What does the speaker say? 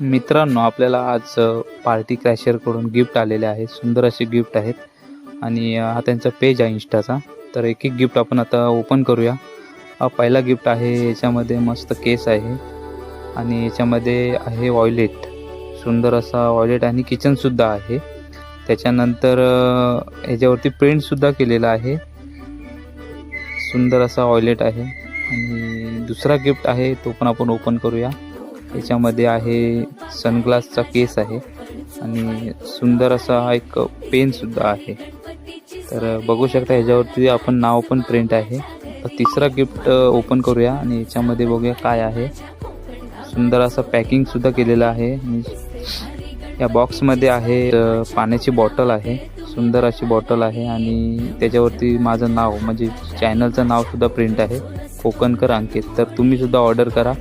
मित्रांनो आपल्याला आज पार्टी क्रॅशरकडून गिफ्ट आलेले आहे. सुंदर असे गिफ्ट आहेत. आणि हा त्यांचा पेज आहे इंस्टाचा. तर एक एक गिफ्ट आपण आता ओपन करूया. हा पहिला गिफ्ट आहे याच्यामध्ये मस्त केस आहे. आणि याच्यामध्ये आहे वॉयलेट. सुंदर असा वॉयलेट आणि किचनसुद्धा आहे. त्याच्यानंतर ह्याच्यावरती याच्यावरती प्रिंटसुद्धा केलेला आहे. सुंदर असा वॉयलेट आहे. आणि दुसरा गिफ्ट आहे तो पण आपण ओपन करूया. याच्यामध्ये आहे सनग्लासचा केस आहे आणि सुंदर असा हा एक पेनसुद्धा आहे. तर बघू शकता ह्याच्यावरती आपण नाव पण प्रिंट आहे. तर तिसरा गिफ्ट ओपन करूया आणि याच्यामध्ये बघूया काय आहे. सुंदर असं पॅकिंगसुद्धा केलेलं आहे. या बॉक्समध्ये आहे पाण्याची बॉटल आहे. सुंदर अशी बॉटल आहे आणि त्याच्यावरती माझं नाव म्हणजे चॅनलचं नावसुद्धा प्रिंट आहे. कोकणकर अंकित. तर तुम्ही सुद्धा ऑर्डर करा.